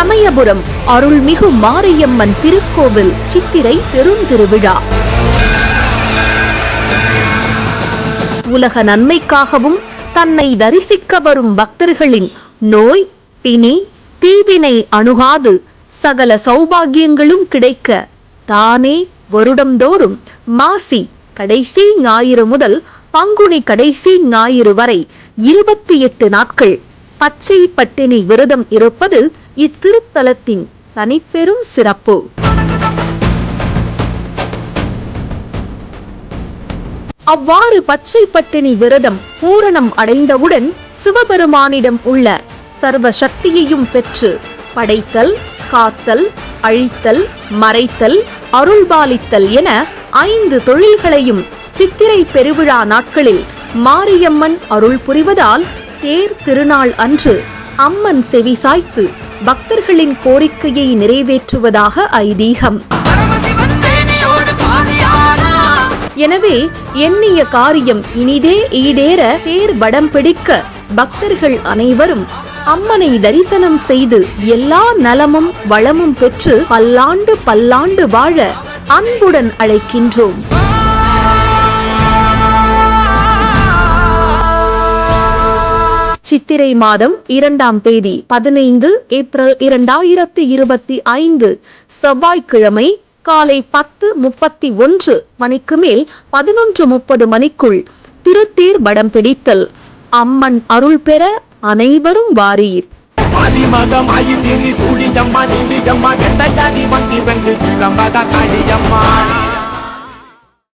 சமயபுரம் அருள்மிகு மாரியம்மன் திருக்கோவில் சித்திரை பெருந்திருவிழா. உலக நன்மைக்காகவும் தன்னை தரிசிக்க வரும் பக்தர்களின் நோய் பிணி தீவினை அணுகாது சகல சௌபாகியங்களும் கிடைக்க தானே வருடந்தோறும் மாசி கடைசி ஞாயிறு முதல் பங்குனி கடைசி ஞாயிறு வரை இருபத்தி எட்டு நாட்கள் பச்சை பட்டினி விரதம் இருப்பது இத்திருத்தலத்தின் தனிப்பெரும் சிறப்பு. அவ்வாறு பச்சை பட்டினி விரதம் பூரணம் அடைந்தவுடன் சிவபெருமானிடம் உள்ள சர்வ சக்தியையும் பெற்று படைத்தல் காத்தல் அழித்தல் மறைத்தல் அருள்பாலித்தல் என ஐந்து தொழில்களையும் சித்திரை பெருவிழா நாட்களில் மாரியம்மன் அருள் புரிவதால் தேர் திருநாள் அன்று அம்மன் செவிசாய்த்து பக்தர்களின் கோரிக்கையை நிறைவேற்றுவதாக ஐதீகம். எனவே எண்ணிய காரியம் இனிதே ஈடேற தேர் படம் பிடிக்க பக்தர்கள் அனைவரும் அம்மனை தரிசனம் செய்து எல்லா நலமும் வளமும் பெற்று பல்லாண்டு பல்லாண்டு வாழ அன்புடன் அழைக்கின்றோம். சித்திரை மாதம் இரண்டாம் தேதி பதினைந்து ஏப்ரல் இரண்டாயிரத்தி இருபத்தி ஐந்து செவ்வாய்க்கிழமை காலை பத்து முப்பத்தி ஒன்று மணிக்கு மேல் பதினொன்று முப்பது மணிக்குள் திருத்தீர் வடம் பிடித்தல். அம்மன் அருள் பெற அனைவரும் வாரீர். அம்மா